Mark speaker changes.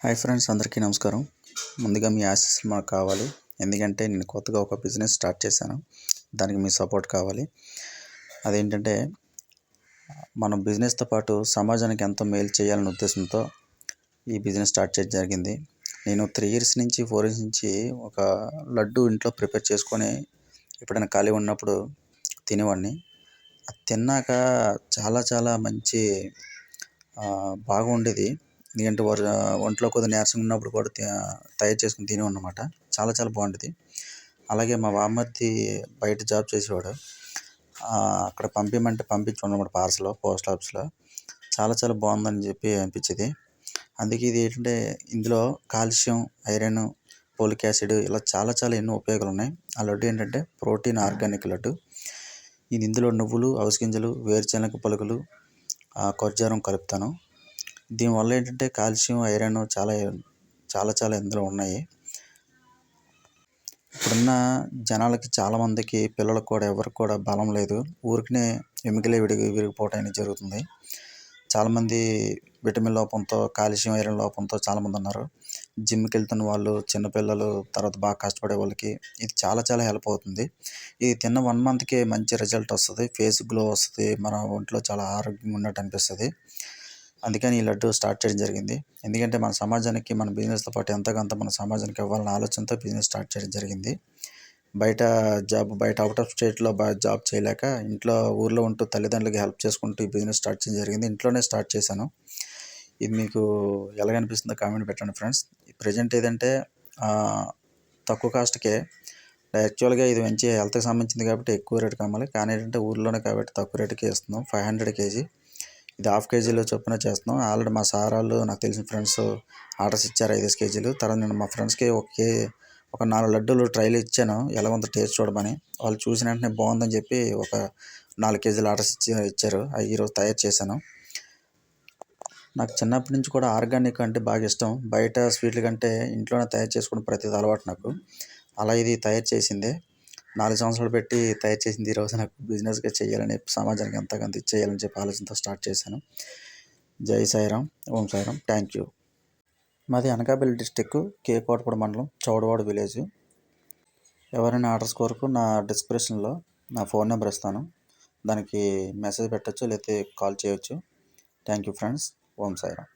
Speaker 1: Hi friends అందరికీ నమస్కారం. ముందుగా మీ ఆశీస్సులు మాకు కావాలి. ఎందుకంటే నేను కొత్తగా ఒక బిజినెస్ స్టార్ట్ చేశాను. దానికి మీ సపోర్ట్ కావాలి. అదేంటంటే మనం బిజినెస్తో పాటు సమాజానికి ఎంతో మేలు చేయాలనే ఉద్దేశంతో ఈ బిజినెస్ స్టార్ట్ చేయడం జరిగింది. నేను త్రీ ఇయర్స్ నుంచి ఫోర్ ఇయర్స్ నుంచి ఒక లడ్డు ఇంట్లో ప్రిపేర్ చేసుకొని ఎప్పుడైనా ఖాళీ ఉన్నప్పుడు తినేవాడిని. అది తిన్నాక చాలా చాలా మంచి బాగుండేది. ఎందుకంటే ఒంట్లో కొద్దిగా నీరసంగా ఉన్నప్పుడు కూడా తయారు చేసుకుని తినేవాడిని అనమాట చాలా చాలా బాగుండేది. అలాగే మా బామ్మర్ది బయట జాబ్ చేసేవాడు. అక్కడ పంపించమంటే పంపించుకున్నాడు అనమాట పార్సల్ పోస్ట్ ఆఫీస్లో. చాలా చాలా బాగుందని చెప్పి అనిపించేది. అందుకే ఇది ఏంటంటే ఇందులో కాల్షియం ఐరన్ పోలిక్ యాసిడ్ ఇలా చాలా చాలా ఎన్నో ఉపయోగాలు ఉన్నాయి. ఆ లడ్డు ఏంటంటే ప్రోటీన్ ఆర్గానిక్ లడ్డు. ఇది ఇందులో నువ్వులు అవిసె గింజలు వేరుశనగ పలుకులు ఖర్జూరం కలుపుతాను. దీనివల్ల ఏంటంటే కాల్షియం ఐరన్ చాలా చాలా చాలా ఇందులో ఉన్నాయి. ఇప్పుడున్న జనాలకి చాలామందికి పిల్లలకు కూడా ఎవరికి కూడా బలం లేదు. ఊరికనే ఎముకలే విడిగి విరిగిపోవటం అనేది జరుగుతుంది చాలామంది విటమిన్ లోపంతో కాల్షియం ఐరన్ లోపంతో చాలామంది ఉన్నారు. జిమ్కి వెళ్తున్న వాళ్ళు చిన్నపిల్లలు తర్వాత బాగా కష్టపడే వాళ్ళకి ఇది చాలా చాలా హెల్ప్ అవుతుంది. ఇది తిన్న వన్ మంత్కే మంచి రిజల్ట్ వస్తుంది. ఫేస్ గ్లో వస్తుంది. మన ఒంట్లో చాలా ఆరోగ్యంగా ఉన్నట్టు అనిపిస్తుంది. అందుకని ఈ లడ్డు స్టార్ట్ చేయడం జరిగింది. ఎందుకంటే మన సమాజానికి మన బిజినెస్తో పాటు ఎంతకంత మన సమాజానికి ఇవ్వాలన్న ఆలోచనతో బిజినెస్ స్టార్ట్ చేయడం జరిగింది. బయట జాబ్ బయట అవుట్ ఆఫ్ స్టేట్లో జాబ్ చేయలేక ఇంట్లో ఊర్లో ఉంటూ తల్లిదండ్రులకి హెల్ప్ చేసుకుంటూ ఈ బిజినెస్ స్టార్ట్ చేయడం జరిగింది. ఇంట్లోనే స్టార్ట్ చేశాను. ఇది మీకు ఎలాగనిపిస్తుందో కామెంట్ పెట్టండి ఫ్రెండ్స్. ప్రజెంట్ ఏదంటే తక్కువ కాస్ట్కే యాక్చువల్గా ఇది మంచి హెల్త్కి సంబంధించింది కాబట్టి ఎక్కువ రేటు కావాలి కానీ ఏంటంటే ఊర్లోనే కాబట్టి తక్కువ రేటుకి ఇస్తున్నాం. Five hundred KG. ఇది హాఫ్ కేజీలో చొప్పున చేస్తున్నాం. ఆల్రెడీ మా సార్ వాళ్ళు నాకు తెలిసిన ఫ్రెండ్స్ ఆర్డర్స్ ఇచ్చారు ఐదు కేజీలు. తర్వాత నేను మా ఫ్రెండ్స్కి ఒకే ఒక నాలుగు లడ్డూలు ట్రైల్ ఇచ్చాను. ఎలా ఉందో టేస్ట్ చూడమని. వాళ్ళు చూసిన వెంటనే బాగుందని చెప్పి ఒక నాలుగు కేజీలు ఆర్డర్స్ ఇచ్చి ఇచ్చారు. అవి ఈరోజు తయారు చేశాను. నాకు చిన్నప్పటి నుంచి కూడా ఆర్గానిక్ అంటే బాగా ఇష్టం. బయట స్వీట్ల కంటే ఇంట్లోనే తయారు చేసుకుని ప్రతిదీ అలవాటు నాకు. అలా ఇది తయారు చేసిందే. నాలుగు సంవత్సరాలు పెట్టి తయారు చేసింది ఈరోజు నాకు బిజినెస్గా చేయాలని సమాజానికి ఎంతకంత చేయాలని చెప్పి ఆలోచనతో స్టార్ట్ చేశాను. జై సాయిరామ్ ఓం సాయిరామ్ థ్యాంక్ యూ. మాది అనకాపల్లి డిస్టిక్ కేకోటపూడి మండలం చౌడవాడ విలేజ్. ఎవరైనా ఆర్డర్స్ కొరకు నా డిస్క్రిప్షన్లో నా ఫోన్ నెంబర్ ఇస్తాను. దానికి మెసేజ్ పెట్టచ్చు లేకపోతే కాల్ చేయొచ్చు. Thank you friends Om Sairam